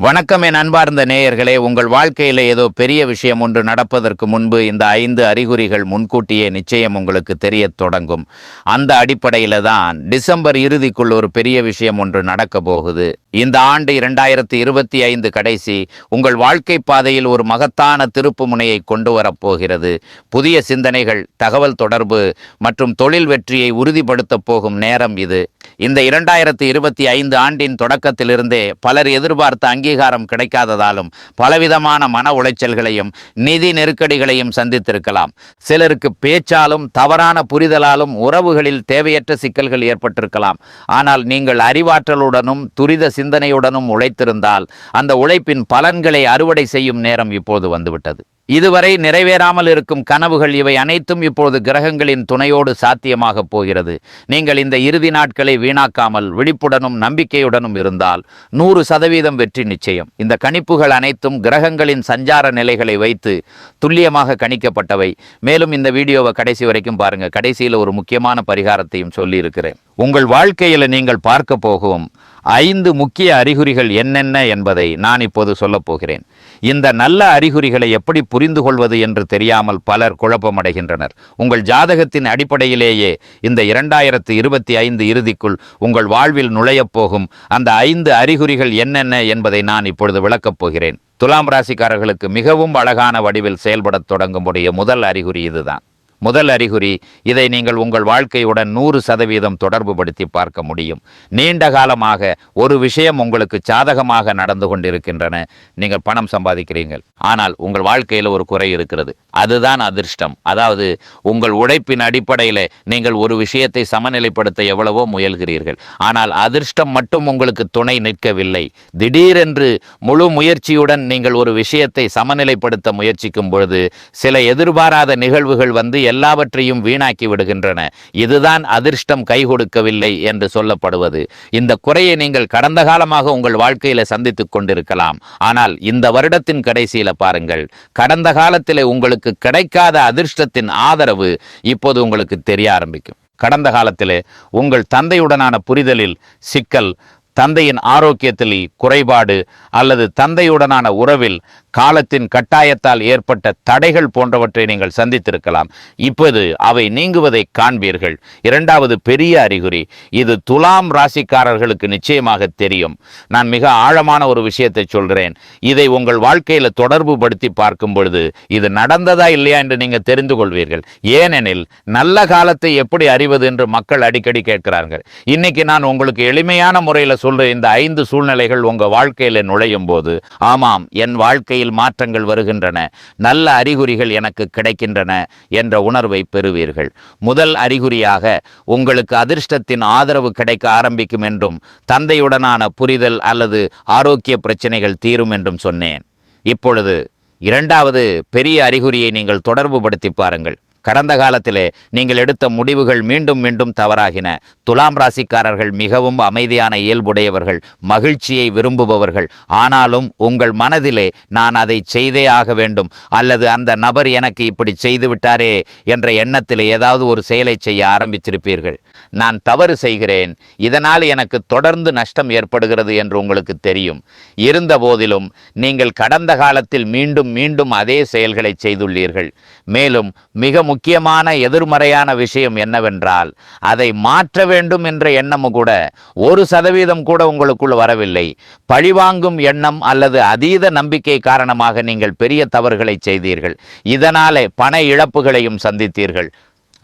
வணக்கம் என் அன்பார்ந்த நேயர்களே. உங்கள் வாழ்க்கையில் ஏதோ பெரிய விஷயம் ஒன்று நடப்பதற்கு முன்பு இந்த ஐந்து அறிகுறிகள் முன்கூட்டியே நிச்சயம் உங்களுக்கு தெரியத் தொடங்கும். அந்த அடிப்படையில் தான் டிசம்பர் இறுதிக்குள் ஒரு பெரிய விஷயம் ஒன்று நடக்க போகுது. இந்த ஆண்டு இரண்டாயிரத்தி இருபத்தி ஐந்து கடைசி உங்கள் வாழ்க்கை பாதையில் ஒரு மகத்தான திருப்பு முனையை கொண்டு வரப்போகிறது புதிய சிந்தனைகள் தகவல் தொடர்பு மற்றும் தொழில் வெற்றியை உறுதிப்படுத்தப் போகும் நேரம் இது. இந்த இரண்டாயிரத்தி இருபத்தி ஐந்து ஆண்டின் தொடக்கத்திலிருந்தே பலர் எதிர்பார்த்த அங்கீகாரம் கிடைக்காததாலும் பலவிதமான மன உளைச்சல்களையும் நிதி நெருக்கடிகளையும் சந்தித்திருக்கலாம். சிலருக்கு பேச்சாலும் தவறான புரிதலாலும் உறவுகளில் தேவையற்ற சிக்கல்கள் ஏற்பட்டிருக்கலாம். ஆனால் நீங்கள் அறிவாற்றலுடனும் துரித சிந்தனையுடனும் உழைத்திருந்தால் அந்த உழைப்பின் பலன்களை அறுவடை செய்யும் நேரம் இப்போது வந்துவிட்டது. இதுவரை நிறைவேறாமல் இருக்கும் கனவுகள் இவை அனைத்தும் இப்போது கிரகங்களின் துணையோடு சாத்தியமாகப் போகிறது. நீங்கள் இந்த இறுதி நாட்களை வீணாக்காமல் விழிப்புடனும் நம்பிக்கையுடனும் இருந்தால் நூறு சதவீதம் வெற்றி நிச்சயம். இந்த கணிப்புகள் அனைத்தும் கிரகங்களின் சஞ்சார நிலைகளை வைத்து துல்லியமாக கணிக்கப்பட்டவை. மேலும் இந்த வீடியோவை கடைசி வரைக்கும் பாருங்கள் கடைசியில் ஒரு முக்கியமான பரிகாரத்தையும் சொல்லியிருக்கிறேன். உங்கள் வாழ்க்கையில் நீங்கள் பார்க்க போகும் ஐந்து முக்கிய அறிகுறிகள் என்னென்ன என்பதை நான் இப்போது சொல்லப் போகிறேன். இந்த நல்ல அறிகுறிகளை எப்படி புரிந்து கொள்வது என்று தெரியாமல் பலர் குழப்பமடைகின்றனர். உங்கள் ஜாதகத்தின் அடிப்படையிலேயே இந்த இரண்டாயிரத்து இருபத்தி ஐந்து இறுதிக்குள் உங்கள் வாழ்வில் நுழையப் போகும் அந்த ஐந்து அறிகுறிகள் என்னென்ன என்பதை நான் இப்பொழுது விளக்கப் போகிறேன். துலாம் ராசிக்காரர்களுக்கு மிகவும் அழகான வடிவில் செயல்படத் தொடங்கும்படிய முதல் அறிகுறி இதுதான். முதல் அறிகுறி இதை நீங்கள் உங்கள் வாழ்க்கையுடன் நூறு சதவீதம் தொடர்புபடுத்தி பார்க்க முடியும். நீண்ட காலமாக ஒரு விஷயம் உங்களுக்கு சாதகமாக நடந்து கொண்டிருக்கின்றன. நீங்கள் பணம் சம்பாதிக்கிறீர்கள். ஆனால் உங்கள் வாழ்க்கையில் ஒரு குறை இருக்கிறது. அதுதான் அதிர்ஷ்டம். அதாவது உங்கள் உழைப்பின் அடிப்படையில் நீங்கள் ஒரு விஷயத்தை சமநிலைப்படுத்த எவ்வளவோ முயல்கிறீர்கள். ஆனால் அதிர்ஷ்டம் மட்டும் உங்களுக்கு துணை நிற்கவில்லை. திடீரென்று முழு முயற்சியுடன் நீங்கள் ஒரு விஷயத்தை சமநிலைப்படுத்த முயற்சிக்கும் பொழுது சில எதிர்பாராத நிகழ்வுகள் வந்து எல்லாவற்றையும் வீணாக்கி விடுகின்றன. இதுதான் அதிர்ஷ்டம் கை கொடுக்கவில்லை என்று சொல்லப்படுவது. இந்த குறையை நீங்கள் கடந்த காலமாக உங்கள் வாழ்க்கையில சந்தித்துக் கொண்டிருக்கலாம். ஆனால் இந்த வருடத்தின் கடைசியில பாருங்கள். கடந்த காலத்திலே உங்களுக்கு கிடைக்காத அதிர்ஷ்டத்தின் ஆதரவு இப்போது உங்களுக்கு தெரிய ஆரம்பிக்கும். கடந்த காலத்தில் உங்கள் தந்தையுடனான புரிதலில் சிக்கல் தந்தையின் ஆரோக்கியத்தில் குறைபாடு அல்லது தந்தையுடனான உறவில் காலத்தின் கட்டாயத்தால் ஏற்பட்ட தடைகள் போன்றவற்றை நீங்கள் சந்தித்திருக்கலாம். இப்போது அவை நீங்குவதை காண்பீர்கள். இரண்டாவது பெரிய அறிகுறி இது துலாம் ராசிக்காரர்களுக்கு நிச்சயமாக தெரியும். நான் மிக ஆழமான ஒரு விஷயத்தை சொல்கிறேன் இதை உங்கள் வாழ்க்கையில் தொடர்பு படுத்தி பார்க்கும் பொழுது இது நடந்ததா இல்லையா என்று நீங்கள் தெரிந்து கொள்வீர்கள். ஏனெனில் நல்ல காலத்தை எப்படி அறிவது என்று மக்கள் அடிக்கடி கேட்கிறார்கள். இன்னைக்கு நான் உங்களுக்கு எளிமையான முறையில் சொல்ற இந்த ஐந்து சூழ்நிலைகள் உங்க வாழ்க்கையில நுழையும் போது ஆமாம் என் வாழ்க்கையில் மாற்றங்கள் வருகின்றன. நல்ல அறிகுறிகள் எனக்கு கிடைக்கின்றன என்ற உணர்வை பெறுவீர்கள். முதல் அறிகுறியாக உங்களுக்கு அதிர்ஷ்டத்தின் ஆதரவு கிடைக்க ஆரம்பிக்கும் என்றும் தந்தையுடனான புரிதல் அல்லது ஆரோக்கிய பிரச்சனைகள் தீரும் என்றும் சொன்னேன். இப்பொழுது இரண்டாவது பெரிய அறிகுறியை நீங்கள் தொடர்பு படுத்தி பாருங்கள். கடந்த காலத்திலே நீங்கள் எடுத்த முடிவுகள் மீண்டும் மீண்டும் தவறாகின. துலாம் ராசிக்காரர்கள் மிகவும் அமைதியான இயல்புடையவர்கள் மகிழ்ச்சியை விரும்புபவர்கள். ஆனாலும் உங்கள் மனதிலே நான் அதை செய்தே ஆக வேண்டும். அல்லது அந்த நபர் எனக்கு இப்படி செய்து விட்டாரே என்ற எண்ணத்தில் ஏதாவது ஒரு செயலை செய்ய ஆரம்பித்திருப்பீர்கள். நான் தவறு செய்கிறேன். இதனால் எனக்கு தொடர்ந்து நஷ்டம் ஏற்படுகிறது என்று உங்களுக்கு தெரியும். இருந்த போதிலும் நீங்கள் கடந்த காலத்தில் மீண்டும் மீண்டும் அதே செயல்களை செய்துள்ளீர்கள். மேலும் மிக முக்கியமான எதிர்மறையான விஷயம் என்னவென்றால் அதை மாற்ற வேண்டும் என்ற எண்ணமும் கூட ஒரு சதவீதம் கூட உங்களுக்குள் வரவில்லை. பழிவாங்கும் எண்ணம் அல்லது அதீத நம்பிக்கை காரணமாக நீங்கள் பெரிய தவறுகளை செய்தீர்கள். இதனாலே பண இழப்புகளையும் சந்தித்தீர்கள்.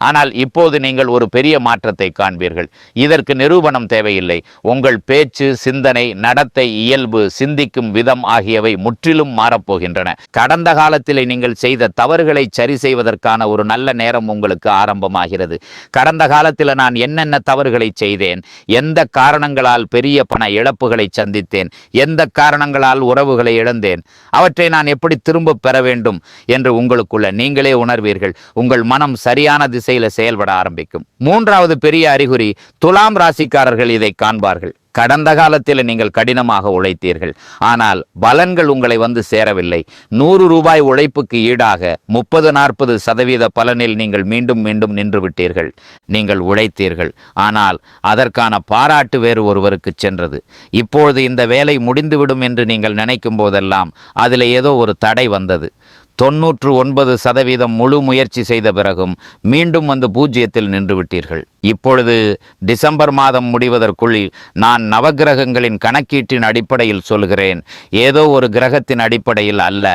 ஆனால் இப்போது நீங்கள் ஒரு பெரிய மாற்றத்தை காண்பீர்கள். இதற்கு நிரூபணம் தேவையில்லை. உங்கள் பேச்சு சிந்தனை நடத்தை இயல்பு சிந்திக்கும் விதம் ஆகியவை முற்றிலும் மாறப்போகின்றன. கடந்த காலத்திலே நீங்கள் செய்த தவறுகளை சரி செய்வதற்கான ஒரு நல்ல நேரம் உங்களுக்கு ஆரம்பமாகிறது. கடந்த காலத்தில் நான் என்னென்ன தவறுகளை செய்தேன் எந்த காரணங்களால் பெரிய பண இழப்புகளை சந்தித்தேன் எந்த காரணங்களால் உறவுகளை இழந்தேன் அவற்றை நான் எப்படி திரும்ப பெற வேண்டும் என்று உங்களுக்குள்ள நீங்களே உணர்வீர்கள். உங்கள் மனம் சரியான திசை திசையில செயல்பட ஆரம்பிக்கும். மூன்றாவது பெரிய அறிகுறி துலாம் ராசிக்காரர்கள் இதை காண்பார்கள். கடந்த காலத்தில் நீங்கள் கடினமாக உழைத்தீர்கள். ஆனால் பலன்கள் உங்களை வந்து சேரவில்லை. நூறு ரூபாய் உழைப்புக்கு ஈடாக முப்பது நாற்பது சதவீத பலனில் நீங்கள் மீண்டும் மீண்டும் நின்று விட்டீர்கள். நீங்கள் உழைத்தீர்கள். ஆனால் அதற்கான பாராட்டு வேறு ஒருவருக்கு சென்றது. இப்பொழுது இந்த வேலை முடிந்துவிடும் என்று நீங்கள் நினைக்கும் போதெல்லாம் அதில் ஏதோ ஒரு தடை வந்தது. தொன்னூற்று ஒன்பது சதவீதம் முழு முயற்சி செய்த பிறகும் மீண்டும் வந்து பூஜ்ஜியத்தில் நின்று விட்டீர்கள். இப்பொழுது டிசம்பர் மாதம் முடிவதற்குள் நான் நவக்கிரகங்களின் கணக்கீட்டின் அடிப்படையில் சொல்கிறேன். ஏதோ ஒரு கிரகத்தின் அடிப்படையில் அல்ல.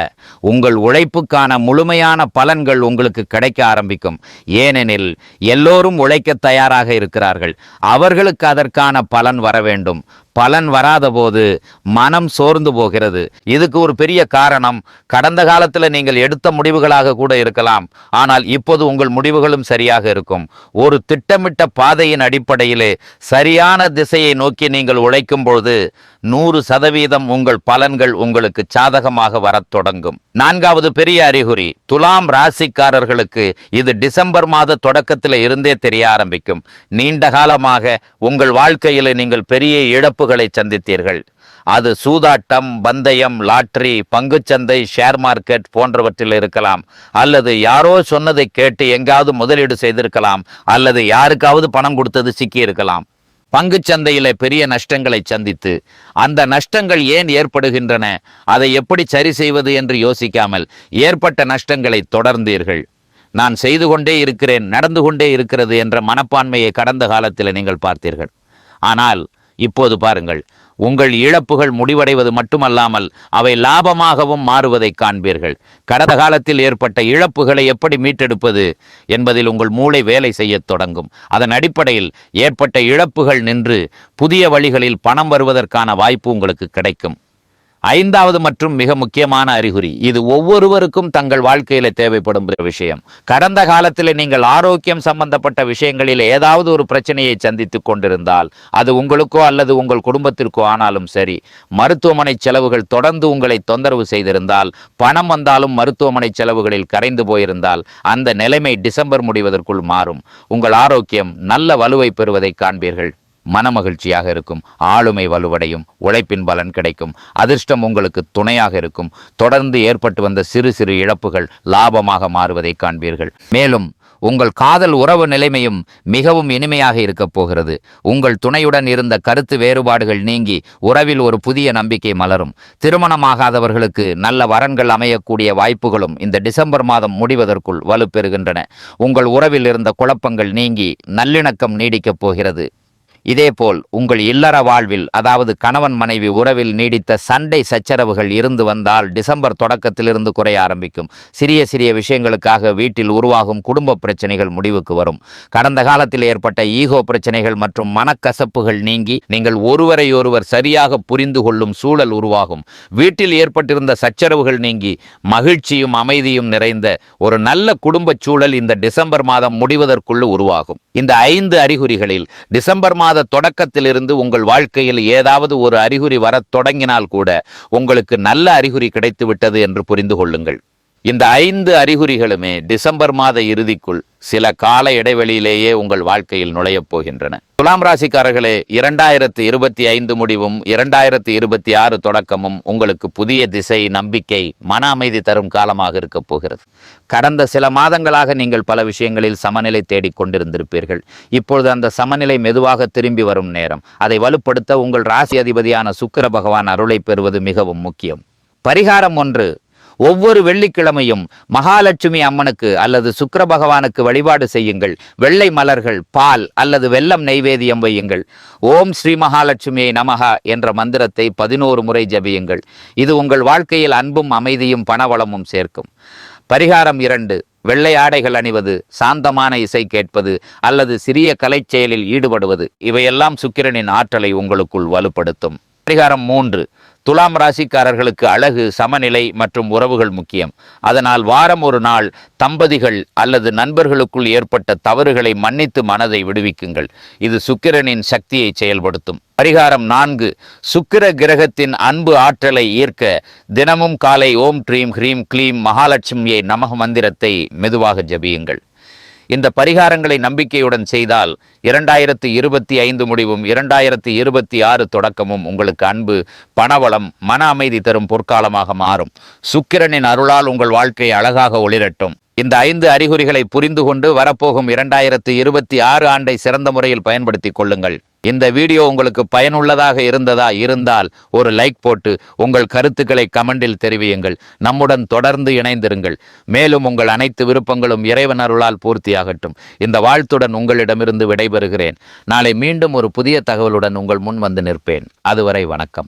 உங்கள் உழைப்புக்கான முழுமையான பலன்கள் உங்களுக்கு கிடைக்க ஆரம்பிக்கும். ஏனெனில் எல்லோரும் உழைக்க தயாராக இருக்கிறார்கள். அவர்களுக்கு அதற்கான பலன் வர வேண்டும். பலன் வராத போது மனம் சோர்ந்து போகிறது. இதுக்கு ஒரு பெரிய காரணம் கடந்த காலத்தில் நீங்கள் எடுத்த முடிவுகளாக கூட இருக்கலாம். ஆனால் இப்போது உங்கள் முடிவுகளும் சரியாக இருக்கும். ஒரு திட்டமிட்ட பாதையின் அடிப்படையிலே சரியான திசையை நோக்கி நீங்கள் உழைக்கும் பொழுது நூறு சதவீதம் உங்கள் பலன்கள் உங்களுக்கு சாதகமாக வரத் தொடங்கும். நான்காவது பெரிய அறிகுறி துலாம் ராசிக்காரர்களுக்கு இது டிசம்பர் மாத தொடக்கத்தில் இருந்தே தெரிய ஆரம்பிக்கும். நீண்ட காலமாக உங்கள் வாழ்க்கையில் நீங்கள் பெரிய இழப்புகளை சந்தித்தீர்கள். அது சூதாட்டம் பந்தயம் லாட்ரி பங்குச்சந்தை ஷேர் மார்க்கெட் போன்றவற்றில் இருக்கலாம். அல்லது யாரோ சொன்னதை கேட்டு எங்காவது முதலீடு செய்திருக்கலாம். அல்லது யாருக்காவது பணம் கொடுத்தது சிக்கி இருக்கலாம் பங்குச்சந்தையில பெரிய நஷ்டங்களை சந்தித்து அந்த நஷ்டங்கள் ஏன் ஏற்படுகின்றன? அதை எப்படி சரி செய்வது என்று யோசிக்காமல் ஏற்பட்ட நஷ்டங்களை தொடர்ந்தீர்கள். நான் செய்து கொண்டே இருக்கிறேன் நடந்து கொண்டே இருக்கிறது என்ற மனப்பான்மையை கடந்த காலத்தில் நீங்கள் பார்த்தீர்கள். ஆனால் இப்போது பாருங்கள் உங்கள் இழப்புகள் முடிவடைவது மட்டுமல்லாமல் அவை லாபமாகவும் மாறுவதை காண்பீர்கள். கடந்த காலத்தில் ஏற்பட்ட இழப்புகளை எப்படி மீட்டெடுப்பது என்பதில் உங்கள் மூளை வேலை செய்யத் தொடங்கும். அதன் அடிப்படையில் ஏற்பட்ட இழப்புகள் நின்று புதிய வழிகளில் பணம் வருவதற்கான வாய்ப்பு உங்களுக்கு கிடைக்கும். ஐந்தாவது மற்றும் மிக முக்கியமான அறிகுறி. இது ஒவ்வொருவருக்கும் தங்கள் வாழ்க்கையில தேவைப்படும் ஒரு விஷயம். கடந்த காலத்தில் நீங்கள் ஆரோக்கியம் சம்பந்தப்பட்ட விஷயங்களில் ஏதாவது ஒரு பிரச்சனையை சந்தித்துக் கொண்டிருந்தால் அது உங்களுக்கோ அல்லது உங்கள் குடும்பத்திற்கோ ஆனாலும் சரி மருத்துவமனை செலவுகள் தொடர்ந்து உங்களை தொந்தரவு செய்திருந்தால் பணம் வந்தாலும் மருத்துவமனை செலவுகளில் கரைந்து போயிருந்தால் அந்த நிலைமை டிசம்பர் முடிவதற்குள் மாறும். உங்கள் ஆரோக்கியம் நல்ல வலுவை பெறுவதை காண்பீர்கள். மனமகிழ்ச்சியாக இருக்கும். ஆளுமை வலுவடையும். உழைப்பின் பலன் கிடைக்கும். அதிர்ஷ்டம் உங்களுக்கு துணையாக இருக்கும். தொடர்ந்து ஏற்பட்டு வந்த சிறு சிறு இழப்புகள் லாபமாக மாறுவதை காண்பீர்கள். மேலும் உங்கள் காதல் உறவு நிலைமையும் மிகவும் இனிமையாக இருக்கப் போகிறது. உங்கள் துணையுடன் இருந்த கருத்து வேறுபாடுகள் நீங்கி உறவில் ஒரு புதிய நம்பிக்கை மலரும். திருமணமாகாதவர்களுக்கு நல்ல வரன்கள் அமையக்கூடிய வாய்ப்புகளும் இந்த டிசம்பர் மாதம் முடிவதற்குள் வலுப்பெறுகின்றன. உங்கள் உறவில் இருந்த குழப்பங்கள் நீங்கி நல்லிணக்கம் நீடிக்கப் போகிறது. இதேபோல் உங்கள் இல்லற வாழ்வில் அதாவது கணவன் மனைவி உறவில் நீடித்த சண்டை சச்சரவுகள் இருந்து வந்தால் டிசம்பர் தொடக்கத்திலிருந்து குறைய ஆரம்பிக்கும். சிறிய சிறிய விஷயங்களுக்காக வீட்டில் உருவாகும் குடும்ப பிரச்சனைகள் முடிவுக்கு வரும். கடந்த காலத்தில் ஏற்பட்ட ஈகோ பிரச்சனைகள் மற்றும் மனக்கசப்புகள் நீங்கி நீங்கள் ஒருவரையொருவர் சரியாக புரிந்து கொள்ளும் சூழல் உருவாகும். வீட்டில் ஏற்பட்டிருந்த சச்சரவுகள் நீங்கி மகிழ்ச்சியும் அமைதியும் நிறைந்த ஒரு நல்ல குடும்ப சூழல் இந்த டிசம்பர் மாதம் முடிவதற்குள்ள உருவாகும். இந்த ஐந்து அறிகுறிகளில் டிசம்பர் மாதம் மாத தொடக்கத்திலிருந்து உங்கள் வாழ்க்கையில் ஏதாவது ஒரு அறிகுறி வரத் தொடங்கினால் கூட உங்களுக்கு நல்ல அறிகுறி கிடைத்துவிட்டது என்று புரிந்து கொள்ளுங்கள். இந்த ஐந்து அறிகுறிகளுமே டிசம்பர் மாத இறுதிக்குள் சில கால இடைவெளியிலேயே உங்கள் வாழ்க்கையில் நுழையப் போகின்றன. துலாம் ராசிக்காரர்களே இரண்டாயிரத்தி இருபத்தி ஐந்து முடிவும் இரண்டாயிரத்தி இருபத்தி ஆறு தொடக்கமும் உங்களுக்கு புதிய திசை நம்பிக்கை மன அமைதி தரும் காலமாக இருக்கப் போகிறது. கடந்த சில மாதங்களாக நீங்கள் பல விஷயங்களில் சமநிலை தேடிக் கொண்டிருந்திருப்பீர்கள். இப்பொழுது அந்த சமநிலை மெதுவாக திரும்பி வரும் நேரம். அதை வலுப்படுத்த உங்கள் ராசி அதிபதியான சுக்கர பகவான் அருளை பெறுவது மிகவும் முக்கியம். பரிகாரம் ஒன்று ஒவ்வொரு வெள்ளிக்கிழமையும் மகாலட்சுமி அம்மனுக்கு அல்லது சுக்கர பகவானுக்கு வழிபாடு செய்யுங்கள். வெள்ளை மலர்கள் பால் அல்லது வெல்லம் நெய்வேதியம் வையுங்கள். ஓம் ஸ்ரீ மகாலட்சுமியை நமகா என்ற மந்திரத்தை பதினோரு முறை ஜபியுங்கள். இது உங்கள் வாழ்க்கையில் அன்பும் அமைதியும் பணவளமும் சேர்க்கும். பரிகாரம் இரண்டு வெள்ளை ஆடைகள் அணிவது சாந்தமான இசை கேட்பது அல்லது சிறிய கலை செயலில் ஈடுபடுவது இவையெல்லாம் சுக்கிரனின் ஆற்றலை உங்களுக்குள் வலுப்படுத்தும். பரிகாரம் மூன்று துலாம் ராசிக்காரர்களுக்கு அழகு சமநிலை மற்றும் உறவுகள் முக்கியம். அதனால் வாரம் ஒரு நாள் தம்பதிகள் அல்லது நண்பர்களுக்குள் ஏற்பட்ட தவறுகளை மன்னித்து மனதை விடுவிக்குங்கள். இது சுக்கிரனின் சக்தியை செயல்படுத்தும். பரிகாரம் நான்கு சுக்கிர கிரகத்தின் அன்பு ஆற்றலை ஈர்க்க தினமும் காலை ஓம் ட்ரீம் ஹ்ரீம் க்ளீம் மகாலட்சுமியை நமக மந்திரத்தை மெதுவாக ஜபியுங்கள். இந்த பரிகாரங்களை நம்பிக்கையுடன் செய்தால் இரண்டாயிரத்தி இருபத்தி ஐந்து முடிவும் இரண்டாயிரத்தி இருபத்தி ஆறு தொடக்கமும் உங்களுக்கு அன்பு பணவளம் மன அமைதி தரும் பொற்காலமாக மாறும். சுக்கிரனின் அருளால் உங்கள் வாழ்க்கை அழகாக ஒளிரட்டும். இந்த ஐந்து அறிகுறிகளை புரிந்து கொண்டு வரப்போகும் இரண்டாயிரத்தி இருபத்தி ஆறு ஆண்டை சிறந்த முறையில் பயன்படுத்திக் கொள்ளுங்கள். இந்த வீடியோ உங்களுக்கு பயனுள்ளதாக இருந்ததா இருந்தால் ஒரு லைக் போட்டு உங்கள் கருத்துக்களை கமெண்டில் தெரிவியுங்கள். நம்முடன் தொடர்ந்து இணைந்திருங்கள். மேலும் உங்கள் அனைத்து விருப்பங்களும் இறைவன் அருளால் பூர்த்தியாகட்டும். இந்த வாழ்த்துடன் உங்களிடமிருந்து விடைபெறுகிறேன். நாளை மீண்டும் ஒரு புதிய தகவலுடன் உங்கள் முன் வந்து நிற்பேன். அதுவரை வணக்கம்.